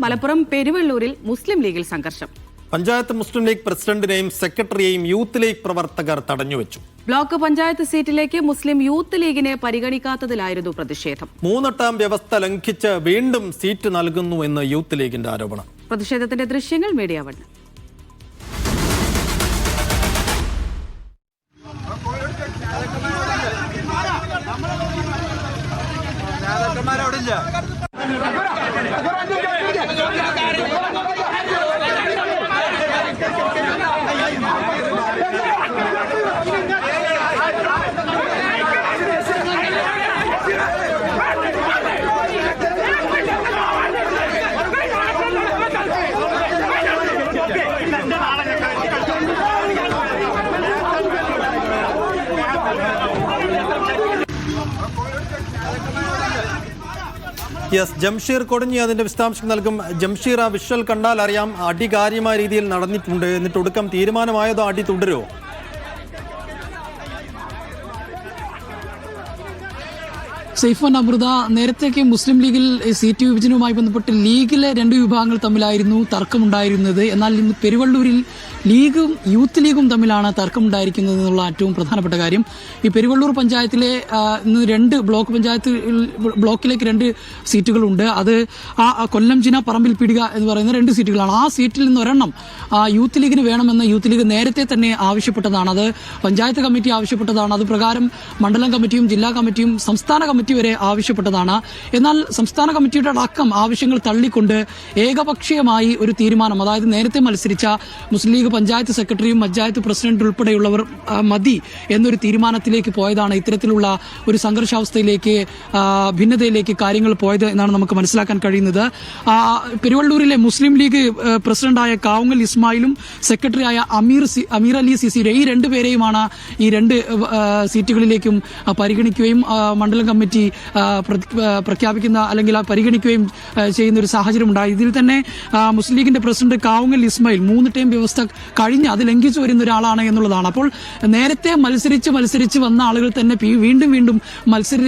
മലപ്പുറം പെരുവള്ളൂരിൽ മുസ്ലിം ലീഗിൽ സംഘർഷം. പഞ്ചായത്ത് മുസ്ലിം ലീഗ് പ്രസിഡന്റിനെയും സെക്രട്ടറിയെയും യൂത്ത് ലീഗ് പ്രവർത്തകർ തടഞ്ഞുവെച്ചു. ബ്ലോക്ക് പഞ്ചായത്ത് സീറ്റിലേക്ക് മുസ്ലിം യൂത്ത് ലീഗിനെ പരിഗണിക്കാത്തതിലായിരുന്നു പ്രതിഷേധം. മൂന്നെട്ടാം വ്യവസ്ഥ ലംഘിച്ച് വീണ്ടും സീറ്റ് നൽകുന്നു എന്ന് യൂത്ത് ലീഗിന്റെ ആരോപണം. പ്രതിഷേധത്തിന്റെ ദൃശ്യങ്ങൾ media one. Yeah. Yes Jamsheer Kodinhi അതിന്റെ വിശദാംശം നൽകും. ജംഷീർ ആ വിഷ്വൽ കണ്ടാൽ അറിയാം അടി കാര്യമായ രീതിയിൽ നടന്നിട്ടുണ്ട് എന്നിട്ട് ഒടുക്കം തീരുമാനമായതോ അടി തുടരുമോ സൈഫൻ അമൃത നേരത്തെയൊക്കെ മുസ്ലിം ലീഗിൽ സീറ്റ് വിഭജനവുമായി ബന്ധപ്പെട്ട് ലീഗിലെ രണ്ട് വിഭാഗങ്ങൾ തമ്മിലായിരുന്നു തർക്കമുണ്ടായിരുന്നത്. എന്നാൽ ഇന്ന് പെരുവള്ളൂരിൽ ലീഗും യൂത്ത് ലീഗും തമ്മിലാണ് തർക്കമുണ്ടായിരിക്കുന്നത് എന്നുള്ള ഏറ്റവും പ്രധാനപ്പെട്ട കാര്യം. ഈ പെരുവള്ളൂർ പഞ്ചായത്തിലെ ഇന്ന് രണ്ട് ബ്ലോക്ക് പഞ്ചായത്ത് ബ്ലോക്കിലേക്ക് രണ്ട് സീറ്റുകളുണ്ട്. അത് ആ കൊല്ലം ജിന പറമ്പിൽ പിടിക എന്ന് പറയുന്ന രണ്ട് സീറ്റുകളാണ്. ആ സീറ്റിൽ നിന്ന് ഒരെണ്ണം യൂത്ത് ലീഗിന് വേണമെന്ന് യൂത്ത് ലീഗ് നേരത്തെ തന്നെ ആവശ്യപ്പെട്ടതാണ്. അത് പഞ്ചായത്ത് കമ്മിറ്റി ആവശ്യപ്പെട്ടതാണ്. അത് പ്രകാരം മണ്ഡലം കമ്മിറ്റിയും ജില്ലാ കമ്മിറ്റിയും സംസ്ഥാന കമ്മിറ്റി വരെ ആവശ്യപ്പെട്ടതാണ്. എന്നാൽ സംസ്ഥാന കമ്മിറ്റിയുടെ അടക്കം ആവശ്യങ്ങൾ തള്ളിക്കൊണ്ട് ഏകപക്ഷീയമായി ഒരു തീരുമാനം അതായത് നേരത്തെ മത്സരിച്ച മുസ്ലിം ലീഗ് പഞ്ചായത്ത് സെക്രട്ടറിയും പഞ്ചായത്ത് പ്രസിഡന്റ് ഉൾപ്പെടെയുള്ളവർ മതി എന്നൊരു തീരുമാനത്തിലേക്ക് പോയതാണ് ഇത്തരത്തിലുള്ള ഒരു സംഘർഷാവസ്ഥയിലേക്ക് ഭിന്നതയിലേക്ക് കാര്യങ്ങൾ പോയത് എന്നാണ് നമുക്ക് മനസ്സിലാക്കാൻ കഴിയുന്നത്. പെരുവള്ളൂരിലെ മുസ്ലിം ലീഗ് പ്രസിഡന്റായ കാവുങ്ങൽ ഇസ്മായിലും സെക്രട്ടറിയായ അമീർ അമീർ അലി സിസിയുടെ ഈ രണ്ടുപേരെയുമാണ് ഈ രണ്ട് സീറ്റുകളിലേക്കും പരിഗണിക്കുകയും മണ്ഡലം കമ്മിറ്റി പ്രഖ്യാപിക്കുന്ന അല്ലെങ്കിൽ പരിഗണിക്കുകയും ചെയ്യുന്ന ഒരു സാഹചര്യം ഉണ്ടായി. ഇതിൽ തന്നെ മുസ്ലിം ലീഗിന്റെ പ്രസിഡന്റ് കാവുങ്ങൽ ഇസ്മായിൽ മൂന്ന് ടൈം വ്യവസ്ഥ കഴിഞ്ഞ് അത് ലംഘിച്ചു വരുന്ന ഒരാളാണ് എന്നുള്ളതാണ്. അപ്പോൾ നേരത്തെ മത്സരിച്ച് മത്സരിച്ച് വന്ന ആളുകൾ തന്നെ വീണ്ടും വീണ്ടും മത്സര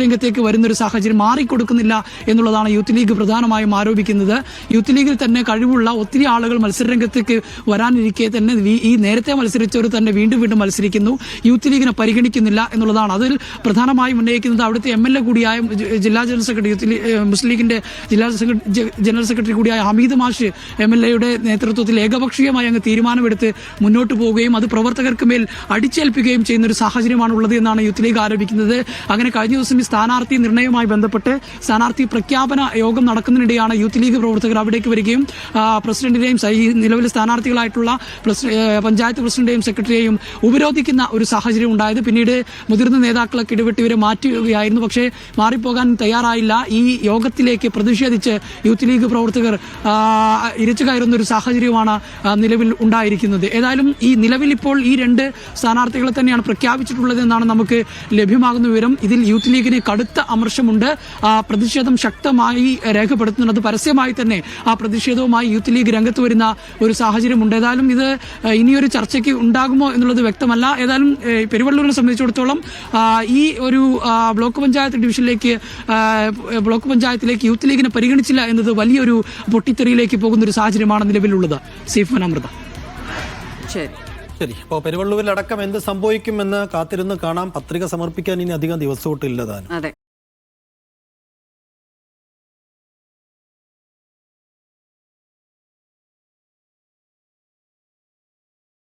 രംഗത്തേക്ക് വരുന്ന ഒരു സാഹചര്യം മാറിക്കൊടുക്കുന്നില്ല എന്നുള്ളതാണ് യൂത്ത് ലീഗ് പ്രധാനമായും ആരോപിക്കുന്നത്. യൂത്ത് ലീഗിൽ തന്നെ കഴിവുള്ള ഒത്തിരി ആളുകൾ മത്സരരംഗത്തേക്ക് വരാനിരിക്കെ തന്നെ ഈ നേരത്തെ മത്സരിച്ചവർ തന്നെ വീണ്ടും വീണ്ടും മത്സരിക്കുന്നു. യൂത്ത് ലീഗിനെ പരിഗണിക്കുന്നില്ല എന്നുള്ളതാണ്. അതിൽ പ്രധാനമായും ഉന്നയിക്കുന്നത് അവിടുത്തെ എം എൽ എ കൂടിയായ ജില്ലാ ജനറൽ സെക്രട്ടറി യൂത്ത് മുസ്ലിം ലീഗിന്റെ ജില്ലാ ജനറൽ സെക്രട്ടറി കൂടിയായ ഹമീദ് മാഷ് എം എൽ എയുടെ നേതൃത്വത്തിൽ ഏകപക്ഷീയമായി അങ്ങ് തീരുമാനമെടുത്ത് മുന്നോട്ട് പോവുകയും അത് പ്രവർത്തകർക്ക് മേൽ അടിച്ചേൽപ്പിക്കുകയും ചെയ്യുന്ന ഒരു സാഹചര്യമാണ് ഉള്ളത് എന്നാണ് യൂത്ത് ലീഗ് ആരോപിക്കുന്നത്. അങ്ങനെ കഴിഞ്ഞ ദിവസം ഈ സ്ഥാനാർത്ഥി നിർണയവുമായി ബന്ധപ്പെട്ട് സ്ഥാനാർത്ഥി പ്രഖ്യാപന യോഗം നടക്കുന്നതിനിടെയാണ് യൂത്ത് ലീഗ് പ്രവർത്തകർ അവിടേക്ക് വരികയും പ്രസിഡന്റിനെയും നിലവിലെ സ്ഥാനാർത്ഥികളായിട്ടുള്ള പഞ്ചായത്ത് പ്രസിഡന്റിനെയും സെക്രട്ടറിയെയും ഉപരോധിക്കുന്ന ഒരു സാഹചര്യം ഉണ്ടായത്. പിന്നീട് മുതിർന്ന നേതാക്കളൊക്കെ ഇടപെട്ട് ഇവരെ മാറ്റുകയായിരുന്നു. പക്ഷേ മാറിപ്പോകാൻ തയ്യാറായില്ല. ഈ യോഗത്തിലേക്ക് പ്രതിഷേധിച്ച് യൂത്ത് ലീഗ് പ്രവർത്തകർ ഇരിച്ചു കയറുന്ന ഒരു സാഹചര്യമാണ് നിലവിൽ ഉണ്ടായിരിക്കുന്നത്. ഏതായാലും ഈ നിലവിൽ ഇപ്പോൾ ഈ രണ്ട് സ്ഥാനാർത്ഥികളെ തന്നെയാണ് പ്രഖ്യാപിച്ചിട്ടുള്ളത് എന്നാണ് നമുക്ക് ലഭ്യമാകുന്ന വിവരം. ഇതിൽ യൂത്ത് ലീഗിന് കടുത്ത അമർഷമുണ്ട്. പ്രതിഷേധം ശക്തമായി രേഖപ്പെടുത്തുന്നത് പരസ്യമായി തന്നെ ആ പ്രതിഷേധവുമായി യൂത്ത് ലീഗ് രംഗത്ത് വരുന്ന ഒരു സാഹചര്യമുണ്ട്. ഏതായാലും ഇത് ഇനിയൊരു ചർച്ചയ്ക്ക് ഉണ്ടാകുമോ എന്നുള്ളത് വ്യക്തമല്ല. ഏതായാലും പെരുവള്ളൂരിനെ സംബന്ധിച്ചിടത്തോളം ഈ ഒരു ബ്ലോക്ക് പഞ്ചായത്ത് ഡിവിഷനിലേക്ക് ബ്ലോക്ക് പഞ്ചായത്തിലേക്ക് യൂത്ത് ലീഗിനെ പരിഗണിച്ചില്ല എന്നത് വലിയൊരു പൊട്ടിത്തെറിയിലേക്ക് പോകുന്ന ഒരു സാഹചര്യമാണ് നിലവിലുള്ളത്. സീഫ് അമൃത. ശരി. ശരി അപ്പോൾ പെരുവള്ളൂരിലടക്കം എന്ത് സംഭവിക്കുമെന്ന് കാത്തിരുന്ന് കാണാം. പത്രിക സമർപ്പിക്കാൻ ഇനി അധികം ദിവസമൊട്ടില്ല താനും. അതെ.